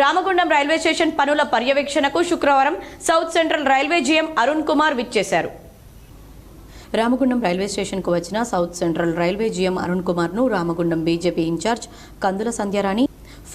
Ramagundam railway station పనుల పర్యవేక్షణకు శుక్రవారం South Central Railway GM Arun Kumar విచ్చేశారు. రామగుండం రైల్వే స్టేషన్కు వచ్చిన South Central Railway GM Arun కుమార్ను Ramagundam BJP in charge Kandula Sandhyarani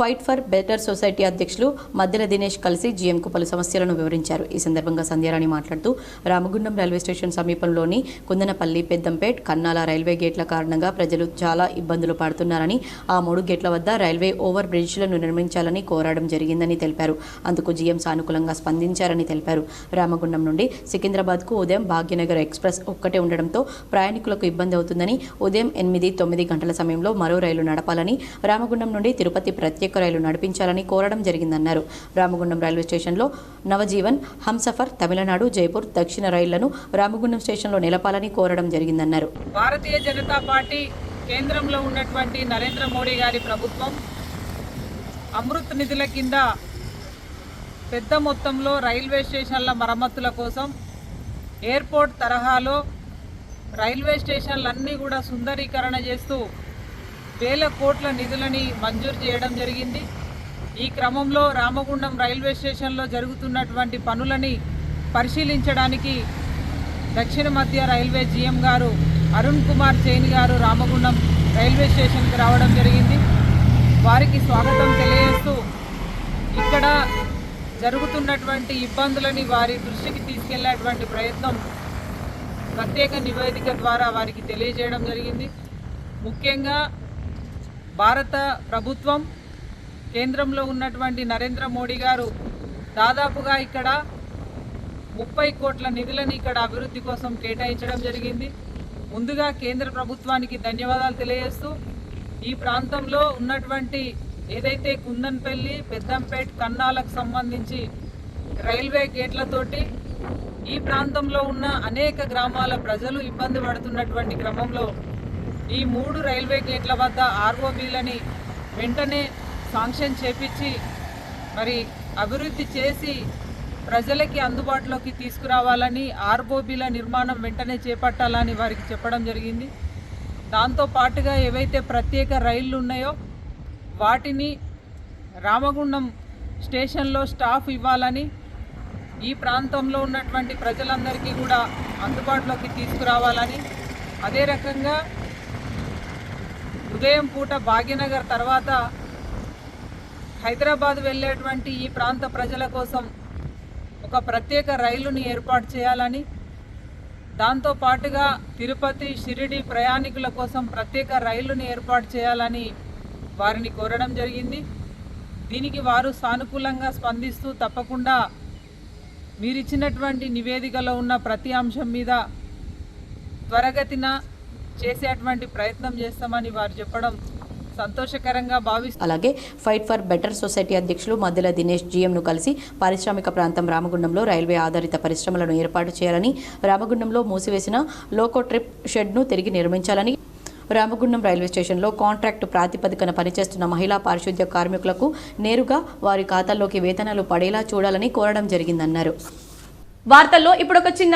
fight for better society అధ్యక్షులు మద్దెల దినేష్ కలిసి జీఎంకు పలు సమస్యలను వివరించారు. ఈ సందర్భంగా సంధ్యారాణి మాట్లాడుతూ రామగుండం రైల్వే స్టేషన్ సమీపంలోని కుందనపల్లి పెద్దంపేట్ కన్నాల రైల్వే గేట్ల కారణంగా ప్రజలు చాలా ఇబ్బందులు పడుతున్నారని ఆ మూడు గేట్ల వద్ద రైల్వే ఓవర్ బ్రిడ్జ్లను నిర్మించాలని కోరడం జరిగిందని తెలిపారు. అందుకు జీఎం సానుకూలంగా స్పందించారని తెలిపారు. రామగుండం నుండి సికింద్రాబాద్కు ఉదయం భాగ్యనగర్ ఎక్స్ప్రెస్ ఒక్కటే ఉండడంతో ప్రయాణికులకు ఇబ్బంది అవుతుందని ఉదయం ఎనిమిది తొమ్మిది గంటల సమయంలో మరో రైలు నడపాలని రామగుండం నుండి తిరుపతి ప్రత్యేక రైలు నడిపించాలని కోరడం జరిగిందన్నారు. రామగుండం రైల్వే స్టేషన్లో నవజీవన్ హంసఫర్ తమిళనాడు జైపూర్ దక్షిణ రైళ్ళను రామగుండం స్టేషన్లో నిలపాలని కోరడం జరిగిందన్నారు. భారతీయ జనతా పార్టీ కేంద్రంలో ఉన్నటువంటి నరేంద్ర మోడీ గారి ప్రభుత్వం అమృత్ నిధుల కింద పెద్ద మొత్తంలో రైల్వే స్టేషన్ల మరమ్మతుల కోసం ఎయిర్పోర్ట్ తరహాలో రైల్వే స్టేషన్లన్నీ కూడా సుందరీకరణ చేస్తూ వేల కోట్ల నిధులని మంజూరు చేయడం జరిగింది. ఈ క్రమంలో రామగుండం రైల్వే స్టేషన్లో జరుగుతున్నటువంటి పనులని పరిశీలించడానికి దక్షిణ మధ్య రైల్వే జీఎం గారు అరుణ్ కుమార్ జైన్ గారు రామగుండం రైల్వే స్టేషన్కి రావడం జరిగింది. వారికి స్వాగతం తెలియజేస్తూ ఇక్కడ జరుగుతున్నటువంటి ఇబ్బందులని వారి దృష్టికి తీసుకెళ్ళేటువంటి ప్రయత్నం ప్రత్యేక నివేదిక ద్వారా వారికి తెలియజేయడం జరిగింది. ముఖ్యంగా భారత ప్రభుత్వం కేంద్రంలో ఉన్నటువంటి నరేంద్ర మోడీ గారు దాదాపుగా ఇక్కడ ముప్పై కోట్ల నిధులను ఇక్కడ అభివృద్ధి కోసం కేటాయించడం జరిగింది. ముందుగా కేంద్ర ప్రభుత్వానికి ధన్యవాదాలు తెలియజేస్తూ ఈ ప్రాంతంలో ఉన్నటువంటి ఏదైతే కుందన్పల్లి పెద్దంపేట్ కన్నాలకు సంబంధించి రైల్వే గేట్లతోటి ఈ ప్రాంతంలో ఉన్న అనేక గ్రామాల ప్రజలు ఇబ్బంది పడుతున్నటువంటి క్రమంలో ఈ మూడు రైల్వే గేట్ల వద్ద ఆర్ఓబీలని వెంటనే శాంక్షన్ చేపించి మరి అభివృద్ధి చేసి ప్రజలకి అందుబాటులోకి తీసుకురావాలని ఆర్ఓబీల నిర్మాణం వెంటనే చేపట్టాలని వారికి చెప్పడం జరిగింది. దాంతో పాటుగా ఏవైతే ప్రత్యేక రైళ్ళు ఉన్నాయో వాటిని రామగుండం స్టేషన్లో స్టాఫ్ ఇవ్వాలని ఈ ప్రాంతంలో ఉన్నటువంటి ప్రజలందరికీ కూడా అందుబాటులోకి తీసుకురావాలని అదే రకంగా ఉదయం పూట భాగ్యనగర్ తర్వాత హైదరాబాద్ వెళ్ళేటువంటి ఈ ప్రాంత ప్రజల కోసం ఒక ప్రత్యేక రైలుని ఏర్పాటు చేయాలని దాంతో పాటుగా తిరుపతి షిరిడి ప్రయాణికుల కోసం ప్రత్యేక రైలుని ఏర్పాటు చేయాలని వారిని కోరడం జరిగింది. దీనికి వారు సానుకూలంగా స్పందిస్తూ తప్పకుండా మీరిచ్చినటువంటి నివేదికలో ఉన్న ప్రతి అంశం మీద త్వరగతిన చేసేటువంటి ప్రయత్నం చేస్తామని వారు చెప్పడం సంతోషకరంగా భావిస్తూ అలాగే ఫైట్ ఫర్ బెటర్ సొసైటీ అధ్యక్షులు మద్దెల దినేష్ జీఎంను కలిసి పారిశ్రామిక ప్రాంతం రామగుండంలో రైల్వే ఆధారిత పరిశ్రమలను ఏర్పాటు చేయాలని రామగుండంలో మూసివేసిన లోకో ట్రిప్ షెడ్ను తిరిగి నిర్మించాలని రామగుండం రైల్వే స్టేషన్లో కాంట్రాక్టు ప్రాతిపదికన పనిచేస్తున్న మహిళా పారిశుద్ధ్య కార్మికులకు నేరుగా వారి ఖాతాల్లోకి వేతనాలు పడేలా చూడాలని కోరడం జరిగిందన్నారు. వార్తల్లో ఇప్పుడు ఒక చిన్న